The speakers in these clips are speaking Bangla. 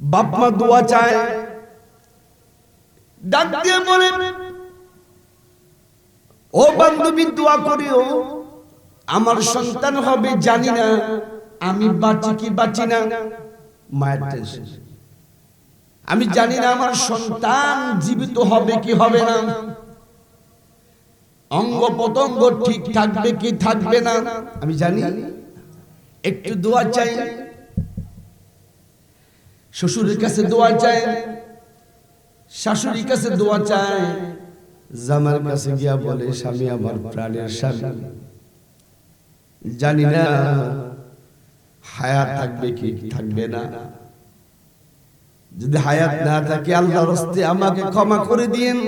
বাপ মা দোয়া চায়। ডাক দিয়ে বলে, ও বান্ধবী, দোয়া করিও। আমার সন্তান হবে, জানি না। আমি বাঁচি কি বাঁচি না? মায়ের টেনশন। আমি জানি না, আমার সন্তান জীবিত হবে কি হবে না। অঙ্গ প্রত্যঙ্গ ঠিক থাকবে কি থাকবে না? আমি জানি। একটু দোয়া চাই। শ্বশুরের কাছে দোয়া চায়, শাশুড়ির কাছে দোয়া চায়। জামার কাছে গিয়া বলে, স্বামী, আমার প্রাণের স্বামী। জানি না, হায়াত থাকবে কি থাকবে না। যদি হায়াত না থাকে আল্লাহ রস্তে আমাকে ক্ষমা করে দিয়েন।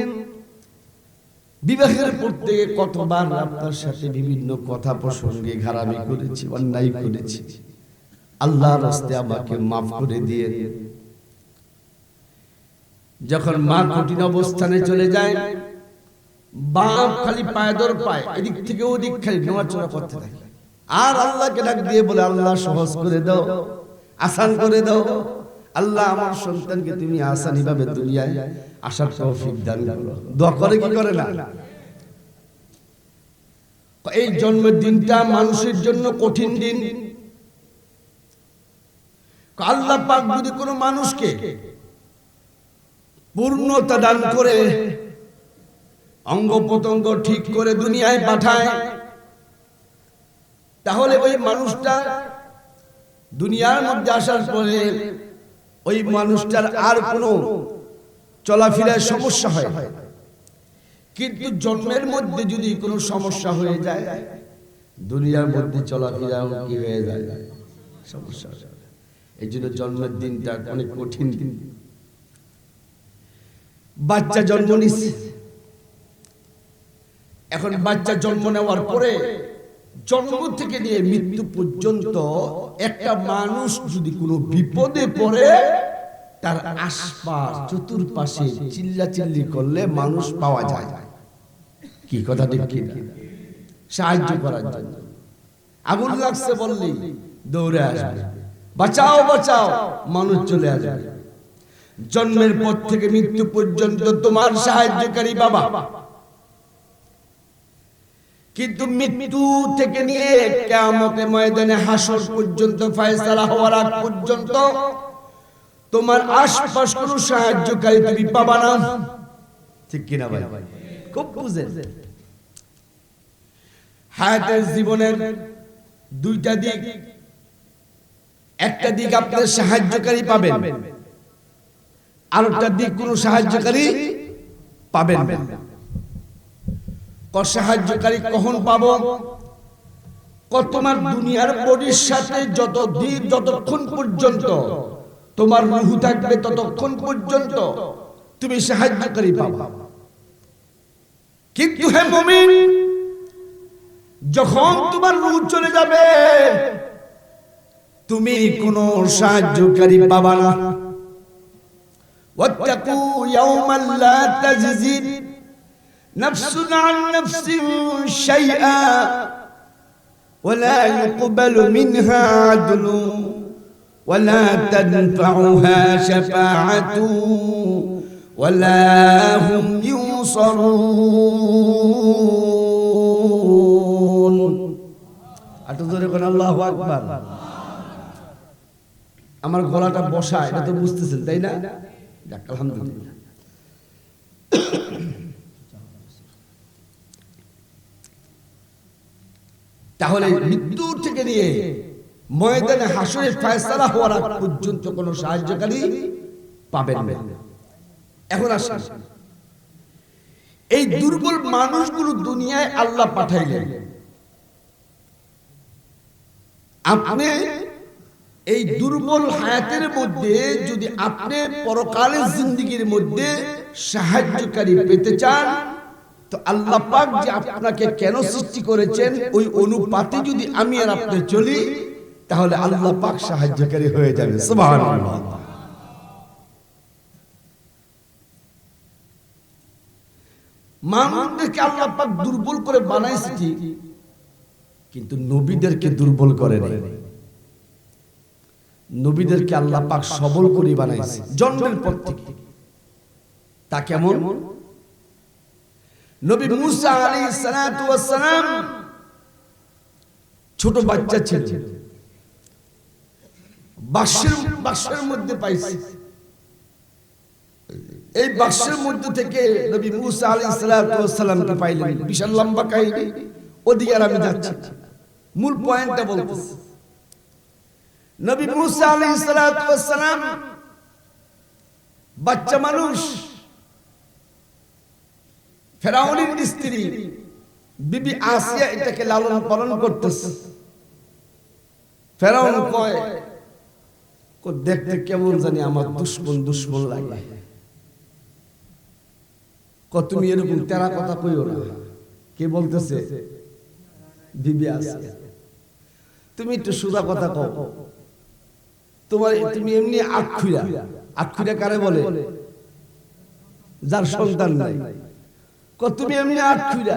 বিবাহের পর থেকে কতবার আপনার সাথে বিভিন্ন কথা প্রসঙ্গে ঘারামি করেছি, অন্যায় করেছি। আল্লাহ রাস্তে আমাকে মাফ করে দিয়ে যখন মা কঠিন অবস্থানে চলে যায়, বাপ খালি পায়ে দর পায়, এদিক থেকে ওদিক খালি নড়াচড়া করতে থাকে। আর আল্লাহকে ডাক দিয়ে বলে, আল্লাহ সহজ করে দাও, আসান করে দাও। আল্লাহ আমার সন্তানকে তুমি আসানি ভাবে দুনিয়ায় আসার তৌফিক দান করো। দোয়া করে কি করে না? এই জন্মের দিনটা মানুষের জন্য কঠিন দিন। আল্লাহ পাক যদি কোনো মানুষকে পূর্ণতা দান করে, অঙ্গ প্রত্যঙ্গ ঠিক করে দুনিয়ায় পাঠায়, তাহলে ওই মানুষটা দুনিয়ার মধ্যে আসার পরে ওই মানুষটার আর কোনো চলাফেরার সমস্যা হয় কিন্তু জন্মের মধ্যে যদি কোনো সমস্যা হয়ে যায়, দুনিয়ার মধ্যে চলাফেরাও কি হয়ে যায় সমস্যা। এই জন্য জন্মের দিনটা অনেক কঠিন দিন। বাচ্চা জন্ম নিচ্ছে এখন বাচ্চা জন্ম নেওয়ার পরে জন্ম থেকে নিয়ে মৃত্যু পর্যন্ত একটা মানুষ যদি কোনো বিপদে পড়ে তার আশপাশ চতুর্পাশে চিল্লা চিল্লি করলে মানুষ পাওয়া যায়। কি কথা ঠিক? সাহায্য করার জন্য। আগুন লাগছে বললি দৌড়ে আসবে। বাঁচাও বাঁচাও, মানুষ চলে আসবে। জন্মের পর থেকে মৃত্যু পর্যন্ত তোমার সাহায্যকারী বাবা। কিন্তু মৃত্যু থেকে নিয়ে কেয়ামতে ময়দানে হাসর পর্যন্ত, ফয়সালা হওয়ার আগ পর্যন্ত তোমার আশপাশ কোনো সাহায্যকারী তুমি পাবা না। ঠিক কিনা ভাই? খুব বুঝেন। হায়াতের জীবনের দুইটা দিক। একটা দিক আপনার সাহায্যকারী পাবেন আর একটা দিক কোনো সাহায্যকারী পাবেন সাহায্যকারী কখন পাবো? তোমার দুনিয়ার বডির সাথে যত দিন, যতক্ষণ পর্যন্ত, তোমার রুহু থাকবে ততক্ষণ পর্যন্ত তুমি সাহায্যকারী পাবা। কিন্তু হে মমিন, যখন তোমার রুহ চলে যাবে তুমি কোনো সাহায্যকারী পাবা না واتقوا يوما لا تجزي نفس عن نفس شيئا ولا يقبل منها عدل ولا تنفعها شفاعة ولا هم ينصرون أتذكرون الله أكبر আমার গলাটা বসা এটা তো বুঝতেছেন তাই না? যাক, আলহামদুলিল্লাহ। তাহলে মৃত্যুর থেকে নিয়ে ময়দানে হাসরে ফয়সালা হওয়ার আগ পর্যন্ত কোনো সাহায্যকারী পাবেন না। এখন আসেন। এই দুর্বল মানুষগুলো দুনিয়ায় আল্লাহ পাঠাইলেন। আপনি এই দুর্বল হায়াতের মধ্যে যদি আপনি পরকালের জিন্দগির মধ্যে সাহায্যকারী পেতে চান, তো আল্লাহ পাক যে আপনাকে কেন সৃষ্টি করেছেন, ওই অনুপাতে যদি আমি আর আপনি চলি, তাহলে আল্লাহ পাক সাহায্যকারী হয়ে যাবে সুবহানাল্লাহ। মানুষদেরকে আল্লাহ পাক দুর্বল করে বানাইছে কিন্তু নবীদেরকে দুর্বল করে নাই। নবীদেরকে আল্লাহ পাক সবল করে বানাইছে জন্মের পর থেকে। তা কেমন? নবী মুসা আলাইহিস সালাতু ওয়াস সালাম ছোট বাচ্চা ছিল। বাক্সের বাক্সের মধ্যে পাইছে। এই বাক্সের মধ্যে থেকে নবী মুসা আলাইহিস সালাতু ওয়াস সালামকে পাইলেন? বিশাল লম্বা কাহিনী। ওদিকে আর আমি যাচ্ছি। মূল পয়েন্টটা বলতেছি। নবী মুসা আলাইহিস সালাতু ওয়াস সালাম, বাচ্চা মানুষ, ফেরাউনের স্ত্রী, বিবি আসিয়া এটাকে লালন পালন করতেছে। ফেরাউন কয় দেখতে কেমন জানি আমার দুশ্মন দুশ্মন লাগে। ক তুমি এরকম তেরা কথা কইও না। কে বলতেছে? বিবি আসিয়া। তুমি একটু সুদা কথা কও। তোমার তুমি এমনি আক্ষুরা। আক্ষুরা। কারে বলে? যার সন্তান নাই। তুমি এমনি আক্ষুরা।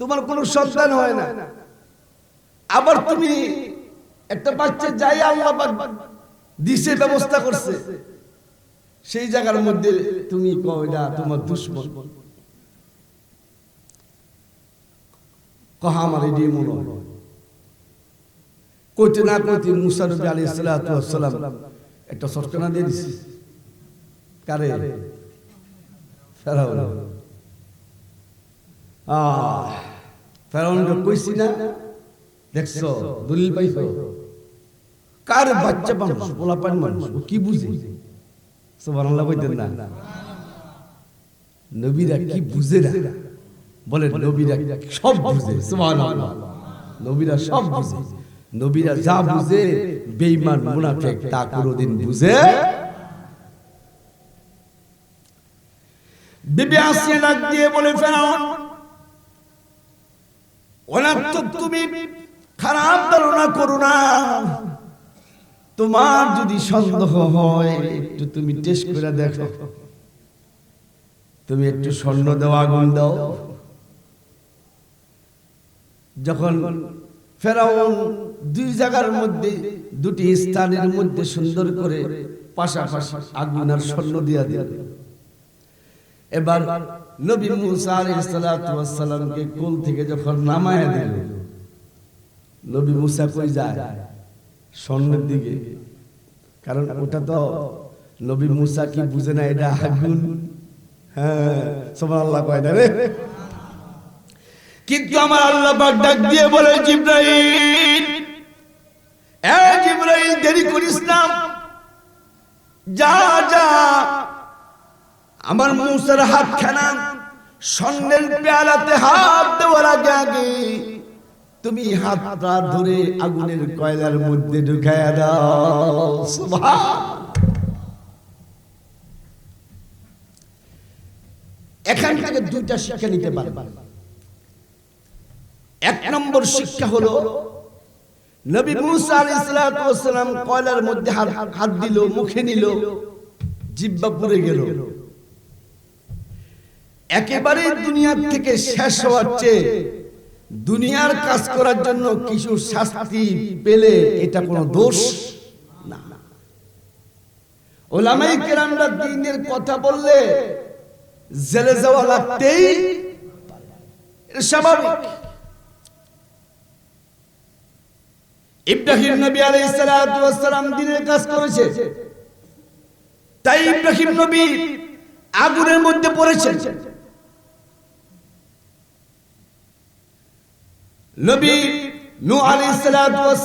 তোমার কোনো সন্তান হয় না। আবার তুমি একটা বাচ্চা যাই আল্লাহ দিছে ব্যবস্থা করছে। সেই জায়গার মধ্যে তুমি কয়টা তোমার দুশ্মন। কহা আমার এটি মনে হয় কইতে না কইতে মুসা নবী আলী সালাম। একটা সটকানা দিয়ে দিছি। কারে? ফেরাউন। আহ, ফেরাউনকে কইছি না? দেখছ, দলিল পাইছো? কার বাচ্চা মানুষ? পোলা পান মানুষ কি বুঝে? সুবহানাল্লাহ কইতেন না। নবীরা কি বুঝে না? বলে নবীরা সব বুঝে। সুবহানাল্লাহ। নবীরা সব বুঝে। নবীরা যা বুঝে বেঈমান মুনাফিক তা কোনোদিন বুঝে? বিবি আসিয়া ডাক দিয়ে বলে ফেরাউন অনাত্মক তুমি খারাপ ধারণা করো না। তোমার যদি সন্দেহ হয় একটু তুমি টেস্ট করে দেখো। তুমি একটু স্বর্ণ দেওয়া আগুন দাও। যখন ফেরাউন দুই জায়গার মধ্যে, দুটি স্থানের মধ্যে সুন্দর করে পাশাপাশি আগুন আর স্বর্ণ দিয়া দিয়া এবার নবী মুসা আলাইহিস সালাতু ওয়াস সালামকে কোল থেকে যখন নামায় দিল, নবী মুসা কই যায়? স্বর্ণের দিকে। কারণ ওটা তো নবী মুসা কি বুঝে না এটা আগুন? হ্যাঁ সুবহানাল্লাহ কয় না রে। কিন্তু আমার আল্লাহ পাক ডাক দিয়ে বলে, জিব্রাইল জিব্রাইল, দেরি করিস যা আমার মুসার হাত খানা স্বর্ণের পেয়ালাতে হাত দেওয়ার আগে আগে তুমি হাতটা ধরে আগুনের কয়লার মধ্যে ঢুকায়া দাও। এখান থেকে দুইটা শিক্ষা নিতে পারবে এক নম্বর শিক্ষা হলো নবী মুসা আলাইহিস সালাম কয়লার মধ্যে হাত হাত দিল মুখে নিল জিব্বা পুড়ে গেল। একেবারে দুনিয়ার থেকে শেষ হওয়ার চেয়ে দুনিয়ার কাজ করার জন্য কিছু শাস্তি পেলে এটা কোনো দোষ না। ওলামাই কেরামরা দিনের কথা বললে জেলে যাওয়া লাগতেই স্বাভাবিক। ইব্রাহিম নবী আলাইহিস সালাতু ওয়াস সালাম দিনের কাজ করেছে। তাই ইব্রাহিম নবী আগুনের মধ্যে পড়েছেন। নবী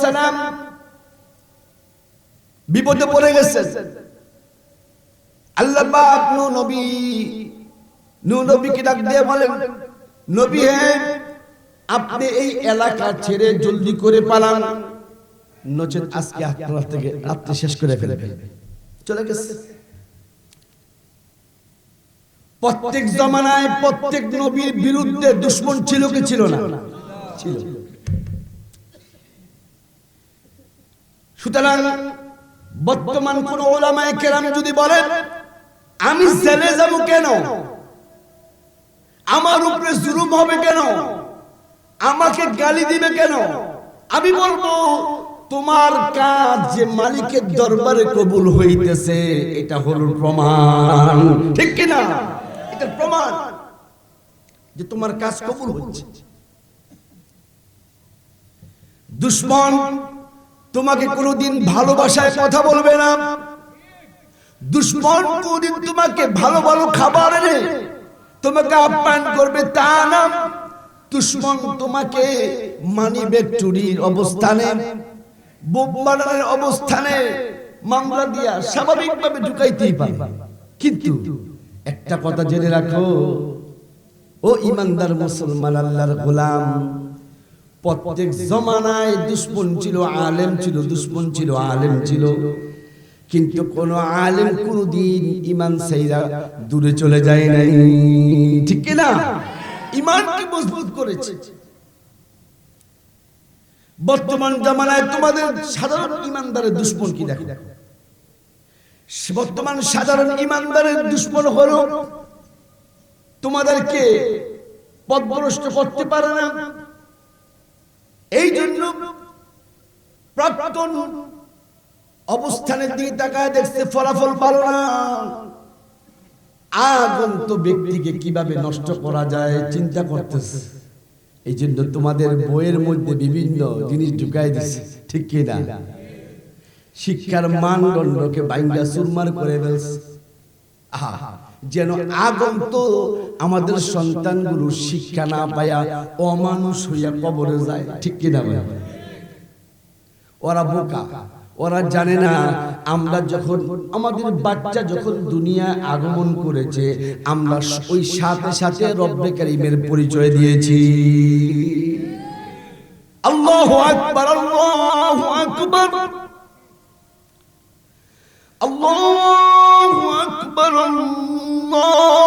সালাম বিপদে পড়ে গেছেন। আল্লাহ নূহ নবী, নূহ নবীকে ডাক দিয়ে বলেন, নবী হে, আপনি এই এলাকা ছেড়ে জলদি করে পালান। নচেত আজকে আপনার থেকে রাত্রি শেষ করে ফেলবে। চলে গেছে। প্রত্যেক জমানায় প্রত্যেক নবীর বিরুদ্ধে দুশ্মন ছিল কি ছিল না? ছিল। সুতরাং বর্তমান কোন ওলামায় কেরাম যদি বলেন আমি জেলে যাব কেন? আমার উপরে জুলুম হবে কেন? আমাকে গালি দিবে কেন? আমি বলব তোমার কাজ যে মালিকের দরবারে কবুল হইতেছে, এটা হলো প্রমাণ। ঠিক কিনা? এটা প্রমাণ যে তোমার কাজ কবুল হচ্ছে। দুশ্মন তোমাকে কোনোদিন ভালোবাসায় কথা বলবে না। দুশ্মন কোনদিন তোমাকে ভালো ভালো খাবার এনে তোমাকে আপ্যায়ন করবে তা না। দুশ্মন তোমাকে মানি ব্যাগ চুরির অবস্থানে বোমানের অবস্থানে মামলা দিয়া স্বাভাবিকভাবে ঢুকাইতেই পারে। কিন্তু একটা কথা জেনে রাখো, ও ইমানদার মুসলমান আল্লাহর গোলাম, প্রত্যেক জমানায় দুশ্মন ছিল, আলেম ছিল, দুশ্মন ছিল, আলেম ছিল। কিন্তু কোন আলেম কোনদিন ইমান সাইরা দূরে চলে যায় নাই। ঠিক না ইমানকে মজবুত করেছে? বর্তমান জামানায় তোমাদের সাধারণ ইমানদারের দুশ্মন কি দেখো? বর্তমান সাধারণ ইমানদারের দুশ্মন হলো তোমাদেরকে পথভ্রষ্ট করতে পারে না। এই জন্য প্রাক্তন অবস্থানের দিকে তাকায় দেখছে ফলাফল ভালো না। আগন্ত ব্যক্তিকে কীভাবে নষ্ট করা যায় চিন্তা করতেছে। এই জন্য তোমাদের বইয়ের মধ্যে বিভিন্ন জিনিস ঢুকাই দিছে। ঠিক কিনা শিক্ষার মানদণ্ডকে বাইঙ্গা সুরমার করে ফেলছে। আহা, যেন আগন্ত আমাদের সন্তানগুলো শিক্ষা না পায়া অমানুষ হইয়া কবরে যায়। ঠিক কিনা ওরা বোকা। ওরা জানে না আমরা যখন আমাদের বাচ্চা যখন দুনিয়া আগমন করেছে আমরা ওই সাথে সাথে রব্বে কারিমের পরিচয় দিয়েছি। আল্লাহ আকবার আল্লাহ আকবার। আল্লাহ আকবার আল্লাহ